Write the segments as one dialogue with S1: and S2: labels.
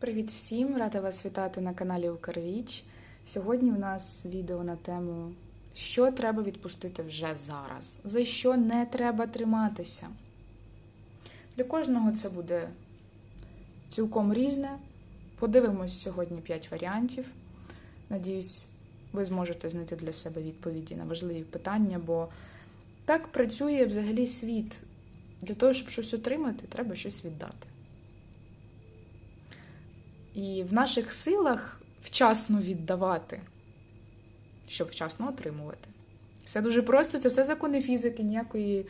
S1: Привіт всім! Рада вас вітати на каналі Укрвіч. Сьогодні в нас відео на тему, що треба відпустити вже зараз, за що не треба триматися. Для кожного це буде цілком різне. Подивимось сьогодні 5 варіантів. Надіюсь, ви зможете знайти для себе відповіді на важливі питання, бо так працює взагалі світ. Для того, щоб щось отримати, треба щось віддати. І в наших силах вчасно віддавати, щоб вчасно отримувати. Все дуже просто, це все закони фізики, ніякої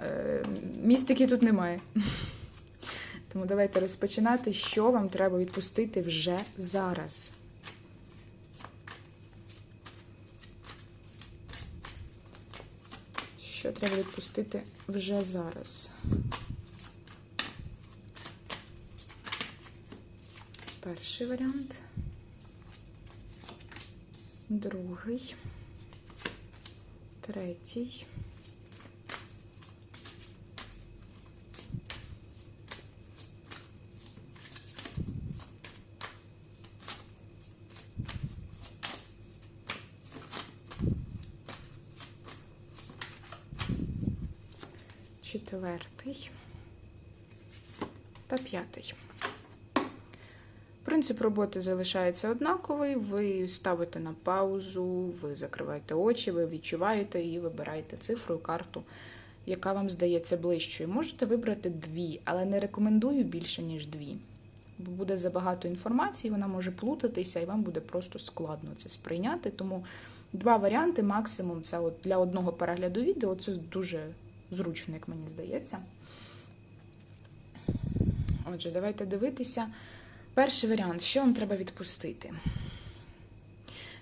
S1: е, містики тут немає. Тому давайте розпочинати, що вам треба відпустити вже зараз. Що треба відпустити вже зараз? Перший варіант. Другий. Третій. Четвертий та п'ятий. Принцип роботи залишається однаковий. Ви ставите на паузу, ви закриваєте очі, ви відчуваєте і вибираєте цифру карту, яка вам здається ближчою. Можете вибрати дві, але не рекомендую більше, ніж дві. Бо буде забагато інформації, вона може плутатися, і вам буде просто складно це сприйняти. Тому два варіанти максимум це от для одного перегляду відео. Це дуже зручно, як мені здається. Отже, давайте дивитися. Перший варіант, що вам треба відпустити?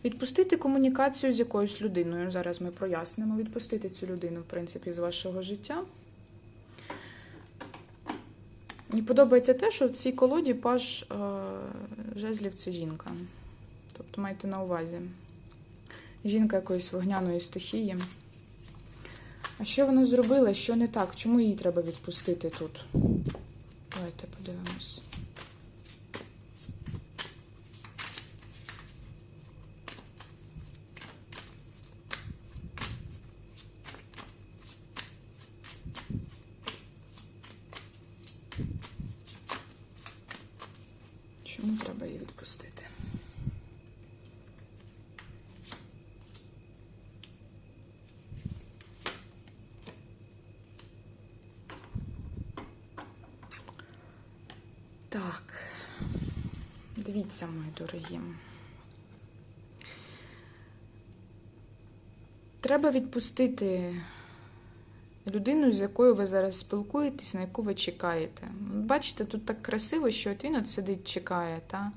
S1: Відпустити комунікацію з якоюсь людиною. Зараз ми прояснимо. Відпустити цю людину, в принципі, з вашого життя. Мені подобається те, що в цій колоді паж е, жезлів це жінка. Тобто майте на увазі. Жінка якоїсь вогняної стихії. А що вона зробила? Що не так? Чому її треба відпустити тут? Давайте подивимось. Чому треба її відпустити? Так, дивіться, мої дорогі. Треба відпустити людину, з якою ви зараз спілкуєтесь, на яку ви чекаєте. Бачите, тут так красиво, що от він от сидить, чекає, та?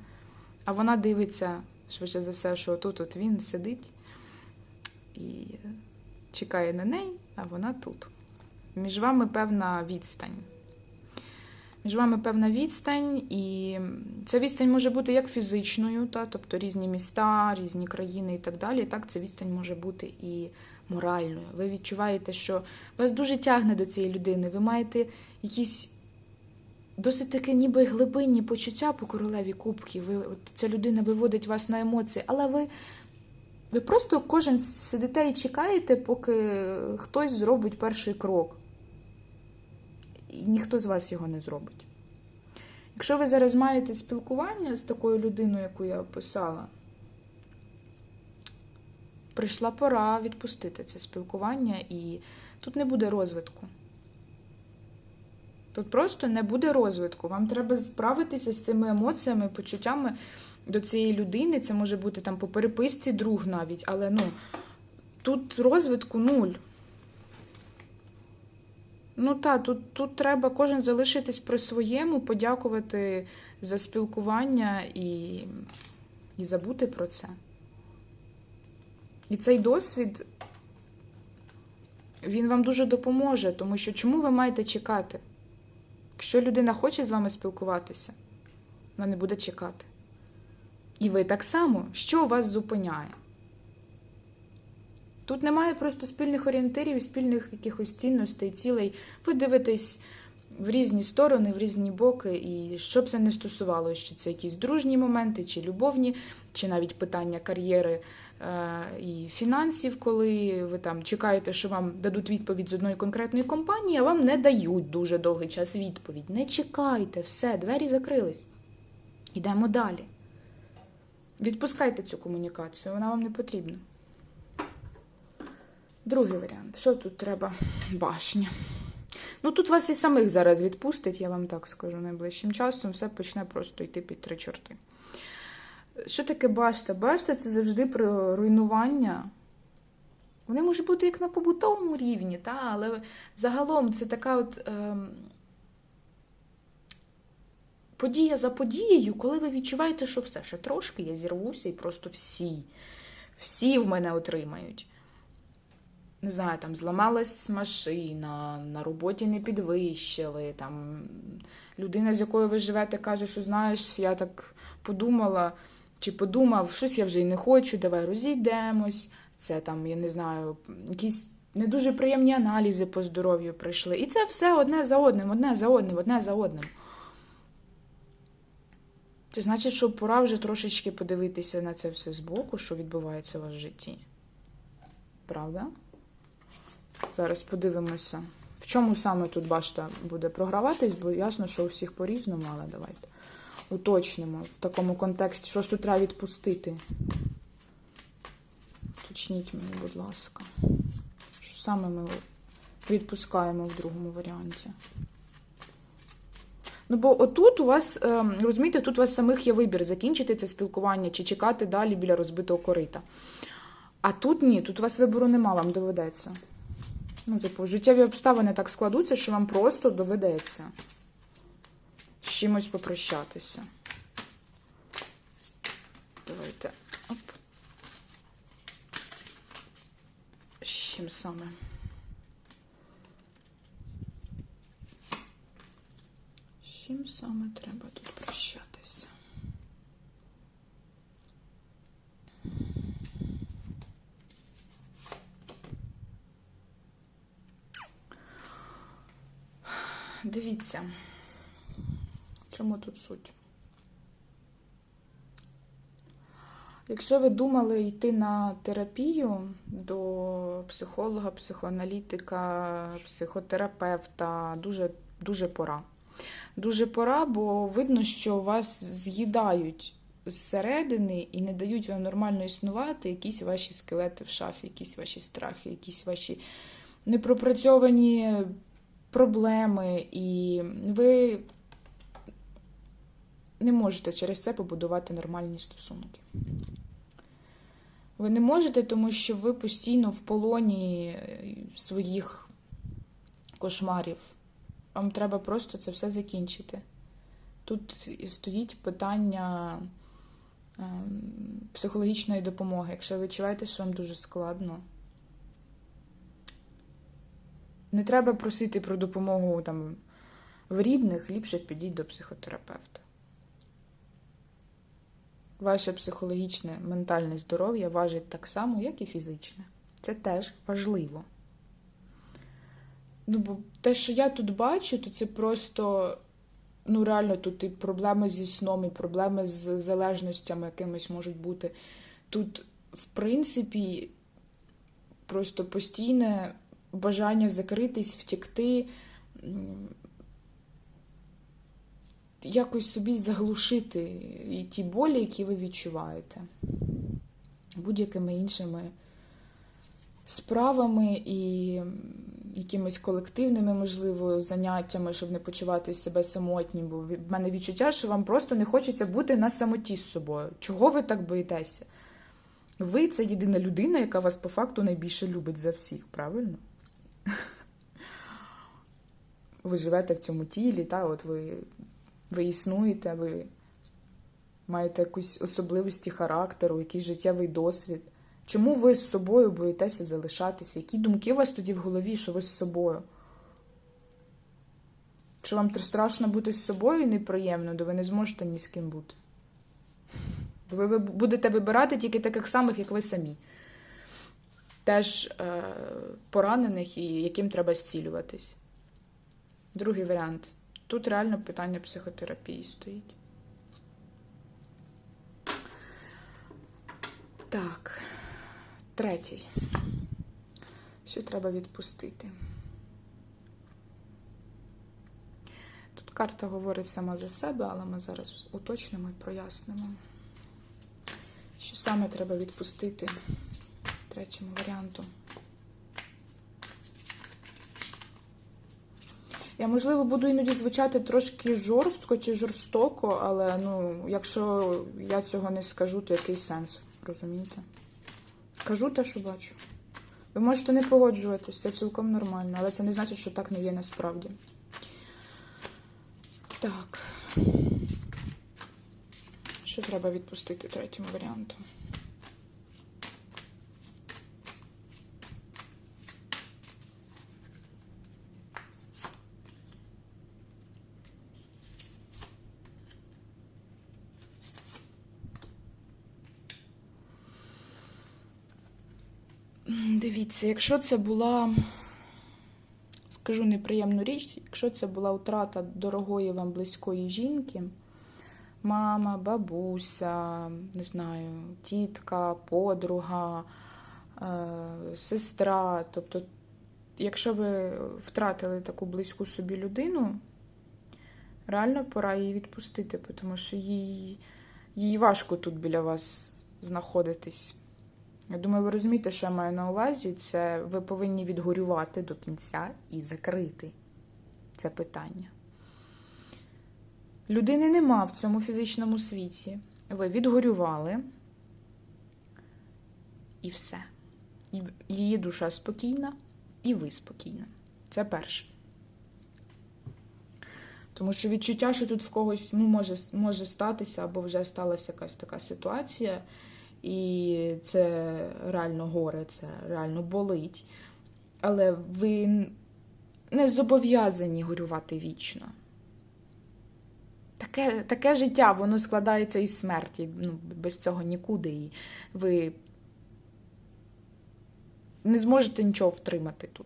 S1: а вона дивиться, швидше за все, що тут от він сидить і чекає на неї, а вона тут. Між вами певна відстань. Між вами певна відстань, і ця відстань може бути як фізичною, та, тобто різні міста, різні країни і так далі. Так, ця відстань може бути і моральною. Ви відчуваєте, що вас дуже тягне до цієї людини. Ви маєте якісь досить таке, ніби глибинні почуття по королеві кубків. Ви, от Ця людина виводить вас на емоції, але ви, ви просто кожен сидите і чекаєте, поки хтось зробить перший крок. І ніхто з вас його не зробить. Якщо ви зараз маєте спілкування з такою людиною, яку я описала, прийшла пора відпустити це спілкування, і тут не буде розвитку. Тут просто не буде розвитку. Вам треба справитися з цими емоціями, почуттями до цієї людини. Це може бути там по переписці друг навіть, але ну, тут розвитку нуль. Ну так, тут, тут треба кожен залишитись при своєму, подякувати за спілкування і, і забути про це. І цей досвід, він вам дуже допоможе, тому що чому ви маєте чекати? Якщо людина хоче з вами спілкуватися, вона не буде чекати. І ви так само, що вас зупиняє? Тут немає просто спільних орієнтирів, спільних якихось цінностей, цілей. Ви дивитесь в різні сторони, в різні боки, і що б це не стосувалося, чи це якісь дружні моменти, чи любовні, чи навіть питання кар'єри е, і фінансів, коли ви там чекаєте, що вам дадуть відповідь з одної конкретної компанії, а вам не дають дуже довгий час відповідь. Не чекайте, все, двері закрились. Йдемо далі. Відпускайте цю комунікацію, вона вам не потрібна. Другий варіант. Що тут треба? Башня. Ну, тут вас і самих зараз відпустить, я вам так скажу, найближчим часом все почне просто йти під три чорти. Що таке башта? Башта це завжди про руйнування. Вони можуть бути як на побутовому рівні, та? але загалом це така от ем, подія за подією, коли ви відчуваєте, що все ще трошки, я зірвуся, і просто всі, всі в мене отримають не знаю, там зламалась машина, на роботі не підвищили, там людина, з якою ви живете, каже, що знаєш, я так подумала чи подумав, щось я вже й не хочу, давай розійдемось. Це там, я не знаю, якісь не дуже приємні аналізи по здоров'ю прийшли. І це все одне за одним, одне за одним, одне за одним. Це значить, що пора вже трошечки подивитися на це все збоку, що відбувається у вас в житті. Правда? Зараз подивимося, в чому саме тут башта буде програватись, бо ясно, що у всіх по-різному, але давайте уточнимо в такому контексті, що ж тут треба відпустити. Уточніть мені, будь ласка, що саме ми відпускаємо в другому варіанті. Ну, бо отут у вас, ем, розумієте, тут у вас самих є вибір, закінчити це спілкування чи чекати далі біля розбитого корита. А тут ні, тут у вас вибору нема, вам доведеться. Ну, типу, життєві обставини так складуться, що вам просто доведеться з чимось попрощатися. Давайте. Оп. З чим саме? З чим саме треба тут прощатися? Дивіться, чому тут суть? Якщо ви думали йти на терапію до психолога, психоаналітика, психотерапевта, дуже, дуже пора. Дуже пора, бо видно, що вас з'їдають зсередини і не дають вам нормально існувати якісь ваші скелети в шафі, якісь ваші страхи, якісь ваші непропрацьовані проблеми, і ви не можете через це побудувати нормальні стосунки. Ви не можете, тому що ви постійно в полоні своїх кошмарів. Вам треба просто це все закінчити. Тут стоїть питання ем, психологічної допомоги. Якщо ви відчуваєте, що вам дуже складно, не треба просити про допомогу там, в рідних, ліпше підіть до психотерапевта. Ваше психологічне, ментальне здоров'я важить так само, як і фізичне. Це теж важливо. Ну, бо те, що я тут бачу, то це просто, ну, реально, тут і проблеми зі сном, і проблеми з залежностями якимись можуть бути. Тут, в принципі, просто постійне бажання закритись, втекти, якось собі заглушити і ті болі, які ви відчуваєте, будь-якими іншими справами і якимись колективними, можливо, заняттями, щоб не почувати себе самотнім. Бо в мене відчуття, що вам просто не хочеться бути на самоті з собою. Чого ви так боїтеся? Ви це єдина людина, яка вас по факту найбільше любить за всіх, правильно? Ви живете в цьому тілі, та, от ви, ви існуєте, ви маєте якусь особливості характеру, якийсь життєвий досвід. Чому ви з собою боїтеся залишатися? Які думки у вас тоді в голові, що ви з собою? Що вам страшно бути з собою неприємно, то ви не зможете ні з ким бути. Ви будете вибирати тільки таких самих, як ви самі. Теж е, поранених і яким треба зцілюватись. Другий варіант. Тут реально питання психотерапії стоїть. Так, третій. Що треба відпустити? Тут карта говорить сама за себе, але ми зараз уточнимо і прояснимо, що саме треба відпустити третьому варіанту. Я, можливо, буду іноді звучати трошки жорстко чи жорстоко, але ну, якщо я цього не скажу, то який сенс, розумієте? Кажу те, що бачу. Ви можете не погоджуватись, це цілком нормально, але це не значить, що так не є насправді. Так. Що треба відпустити третьому варіанту? Дивіться, якщо це була, скажу неприємну річ, якщо це була втрата дорогої вам близької жінки, мама, бабуся, не знаю, тітка, подруга, е, сестра. Тобто, якщо ви втратили таку близьку собі людину, реально пора її відпустити, тому що їй, їй важко тут біля вас знаходитись. Я думаю, ви розумієте, що я маю на увазі. Це ви повинні відгорювати до кінця і закрити це питання. Людини нема в цьому фізичному світі. Ви відгорювали і все. Її душа спокійна, і ви спокійна. Це перше. Тому що відчуття, що тут в когось ну, може, може статися, або вже сталася якась така ситуація. І це реально горе, це реально болить. Але ви не зобов'язані горювати вічно. Таке таке життя, воно складається із смерті. Ну, Без цього нікуди. І ви не зможете нічого втримати тут.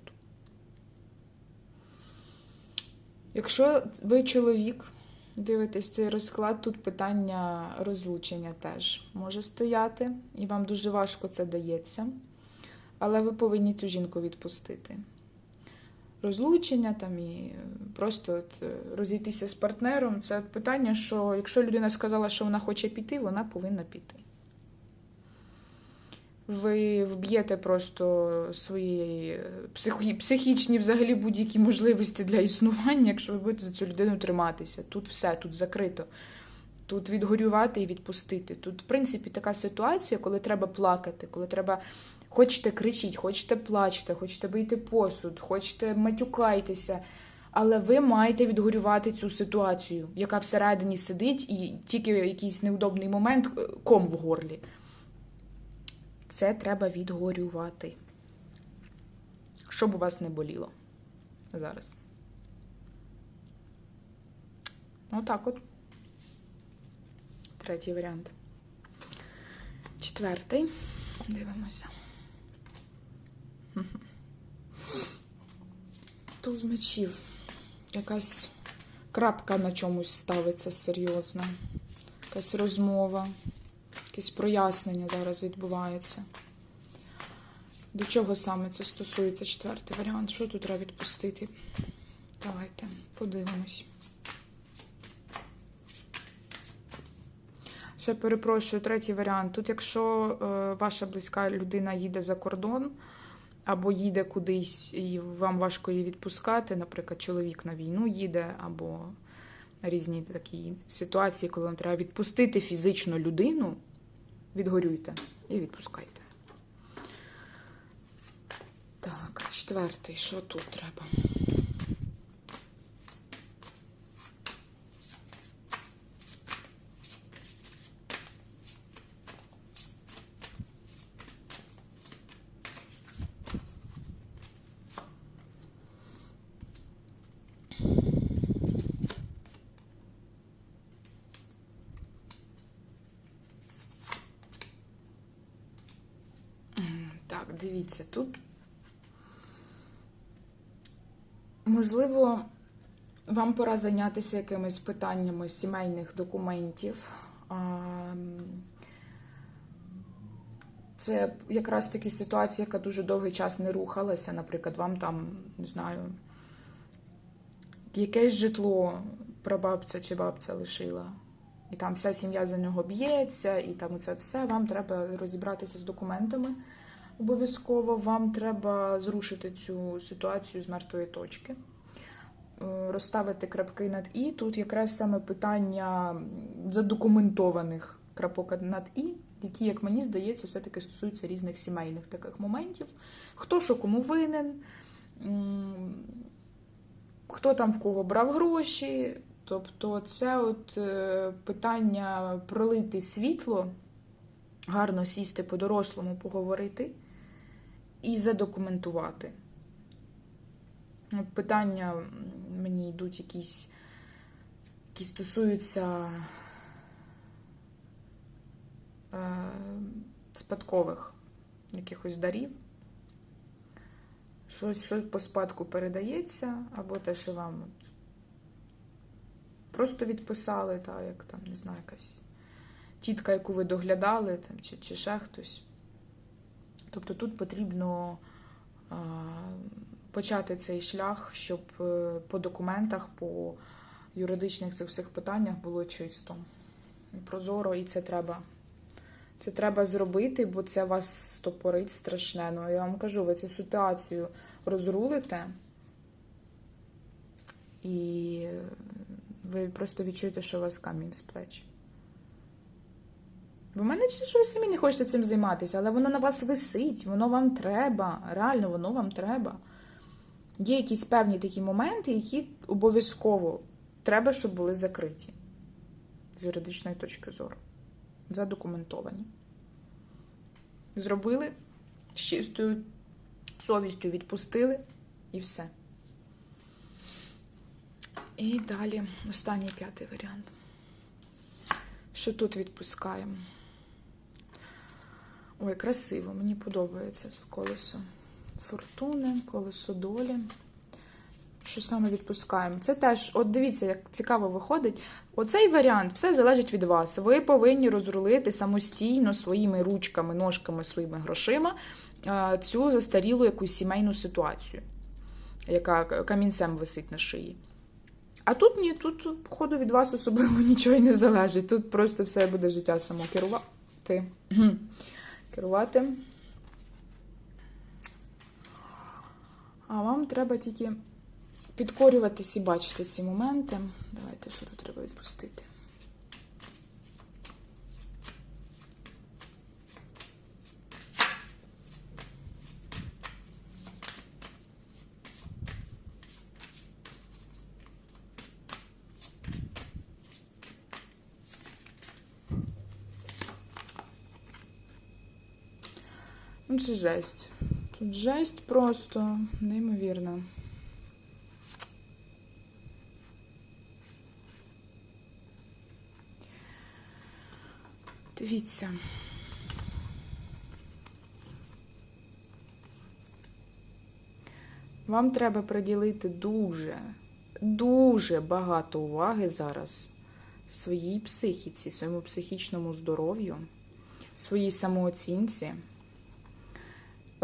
S1: Якщо ви чоловік, дивитесь цей розклад, тут питання розлучення теж може стояти, і вам дуже важко це дається. Але ви повинні цю жінку відпустити. Розлучення там і просто от розійтися з партнером це питання, що якщо людина сказала, що вона хоче піти, вона повинна піти. Ви вб'єте просто свої психі, психічні взагалі будь-які можливості для існування, якщо ви будете за цю людину триматися. Тут все, тут закрито. Тут відгорювати і відпустити. Тут, в принципі, така ситуація, коли треба плакати, коли треба. Хочете кричіть, хочете плачте, хочете бийте посуд, хочете матюкайтеся, але ви маєте відгорювати цю ситуацію, яка всередині сидить, і тільки якийсь неудобний момент ком в горлі. Це треба відгорювати. Щоб у вас не боліло зараз. Отак от. Третій варіант. Четвертий. Дивимося. Туз мечів. Якась крапка на чомусь ставиться серйозна. Якась розмова. Якесь прояснення зараз відбувається. До чого саме це стосується четвертий варіант? Що тут треба відпустити? Давайте подивимось. Ще перепрошую, третій варіант. Тут, якщо е, ваша близька людина їде за кордон, або їде кудись, і вам важко її відпускати, наприклад, чоловік на війну їде, або різні такі ситуації, коли вам треба відпустити фізичну людину, відгорюйте і відпускайте. Так, четвертий, що тут треба? Так, дивіться, тут можливо, Вам пора зайнятися якимись питаннями сімейних документів. Це якраз таки ситуація, яка дуже довгий час не рухалася. Наприклад, вам там, не знаю, якесь житло прабабця чи бабця лишила. І там вся сім'я за нього б'ється, і там це все. Вам треба розібратися з документами обов'язково. Вам треба зрушити цю ситуацію з мертвої точки, Е, розставити крапки над і. Тут якраз саме питання задокументованих крапок над і, які, як мені здається, все-таки стосуються різних сімейних таких моментів. Хто що кому винен, хто там в кого брав гроші. Тобто, це от е, питання пролити світло, гарно сісти по-дорослому, поговорити і задокументувати. Питання мені йдуть якісь, які стосуються е, спадкових якихось дарів. Щось, що по спадку передається, або те, що вам от просто відписали, та, як там, не знаю, якась тітка, яку ви доглядали, там, чи, чи ще хтось. Тобто тут потрібно почати цей шлях, щоб е, по документах, по юридичних цих всіх питаннях було чисто прозоро, і це треба. Це треба зробити, бо це вас стопорить страшне. Ну, я вам кажу, ви цю ситуацію розрулите, і ви просто відчуєте, що у вас камінь з плеч. В мене чи що ви самі не хочете цим займатися, але воно на вас висить, воно вам треба. Реально, воно вам треба. Є якісь певні такі моменти, які обов'язково треба, щоб були закриті з юридичної точки зору. Задокументовані. Зробили з чистою совістю відпустили і все. І далі останній п'ятий варіант. Що тут відпускаємо? Ой, красиво, мені подобається колесо фортуни, колесо долі. Що саме відпускаємо? Це теж, от дивіться, як цікаво виходить. Оцей варіант все залежить від вас. Ви повинні розрулити самостійно своїми ручками, ножками, своїми грошима е, цю застарілу якусь сімейну ситуацію, яка камінцем висить на шиї. А тут ні, тут, походу, від вас особливо нічого і не залежить. Тут просто все буде життя само керувати. Керувати. А вам треба тільки підкорюватись і бачити ці моменти. Давайте, що тут треба відпустити. Ну, це жесть. Тут жесть просто неймовірно. Дивіться. Вам треба приділити дуже, дуже багато уваги зараз своїй психіці, своєму психічному здоров'ю, своїй самооцінці,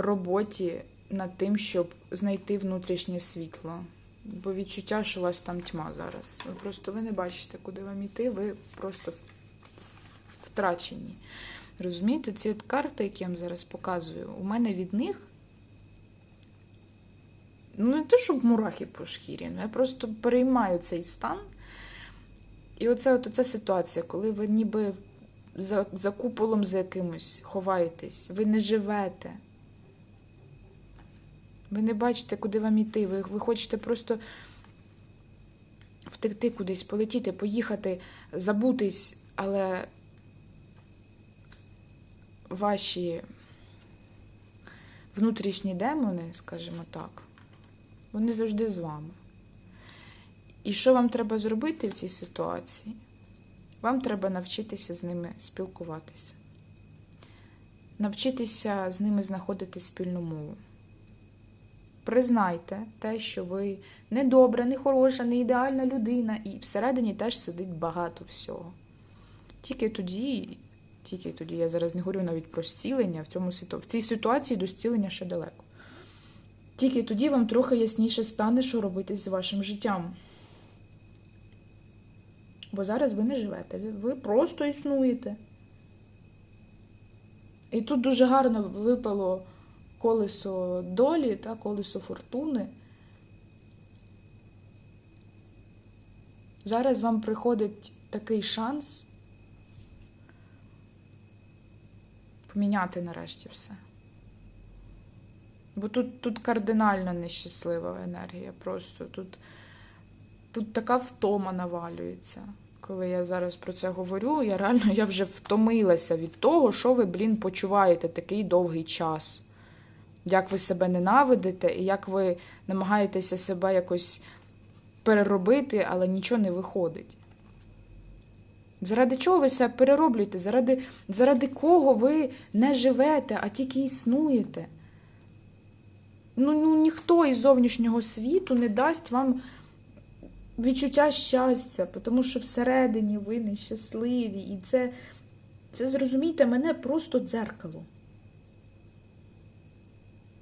S1: роботі над тим, щоб знайти внутрішнє світло. Бо відчуття, що у вас там тьма зараз. Ви просто ви не бачите, куди вам йти, ви просто втрачені. Розумієте, ці от карти, які я вам зараз показую, у мене від них. Ну, не те, щоб мурахи по шкірі, ну я просто переймаю цей стан. І оце от оця ситуація, коли ви ніби за, за куполом за якимось ховаєтесь, ви не живете. Ви не бачите, куди вам іти. Ви, ви хочете просто втекти кудись, полетіти, поїхати, забутись, але ваші внутрішні демони, скажімо так, вони завжди з вами. І що вам треба зробити в цій ситуації? Вам треба навчитися з ними спілкуватися, навчитися з ними знаходити спільну мову. Признайте те, що ви не добра, не хороша, не ідеальна людина, і всередині теж сидить багато всього. Тільки тоді, тільки тоді, я зараз не говорю навіть про зцілення, в, цьому, в цій ситуації до зцілення ще далеко. Тільки тоді вам трохи ясніше стане, що робити з вашим життям. Бо зараз ви не живете, ви просто існуєте. І тут дуже гарно випало колесо долі та колесо фортуни. Зараз вам приходить такий шанс поміняти нарешті все. Бо тут, тут кардинально нещаслива енергія. Просто тут, тут така втома навалюється. Коли я зараз про це говорю, я реально я вже втомилася від того, що ви, блін, почуваєте такий довгий час. Як ви себе ненавидите, і як ви намагаєтеся себе якось переробити, але нічого не виходить. Заради чого ви себе перероблюєте? Заради, заради кого ви не живете, а тільки існуєте? Ну, ну ніхто із зовнішнього світу не дасть вам відчуття щастя, тому що всередині ви нещасливі. І це, це зрозумійте, мене просто дзеркало.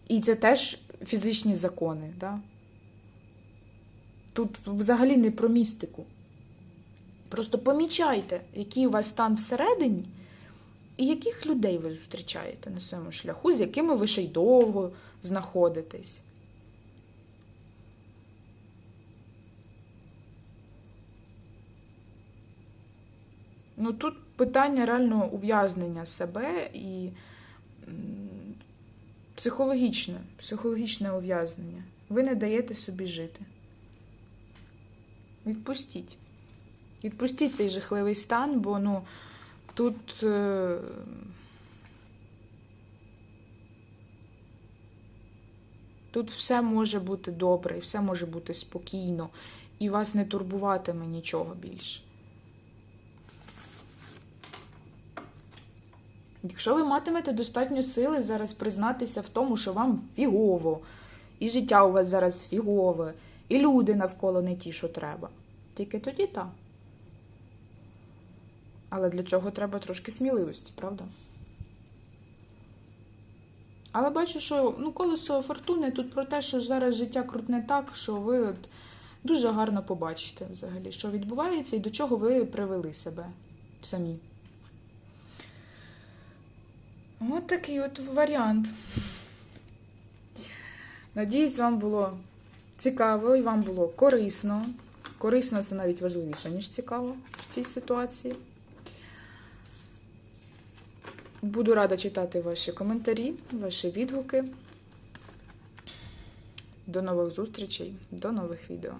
S1: І це теж фізичні закони. Да? Тут взагалі не про містику. Просто помічайте, який у вас стан всередині, і яких людей ви зустрічаєте на своєму шляху, з якими ви ще й довго знаходитесь. Ну тут питання реально ув'язнення себе і психологічне, психологічне ув'язнення. Ви не даєте собі жити. Відпустіть. Відпустіть цей жахливий стан, бо ну тут. Е... Тут все може бути добре, і все може бути спокійно, і вас не турбуватиме нічого більше. Якщо ви матимете достатньо сили зараз признатися в тому, що вам фігово, і життя у вас зараз фігове, і люди навколо не ті, що треба, тільки тоді так. Але для цього треба трошки сміливості, правда? Але бачу, що ну, колесо фортуни тут про те, що зараз життя крутне так, що ви от дуже гарно побачите взагалі, що відбувається і до чого ви привели себе самі. От такий от варіант. Надіюсь, вам було цікаво і вам було корисно. Корисно це навіть важливіше, ніж цікаво в цій ситуації. Буду рада читати ваші коментарі, ваші відгуки. До нових зустрічей, до нових відео.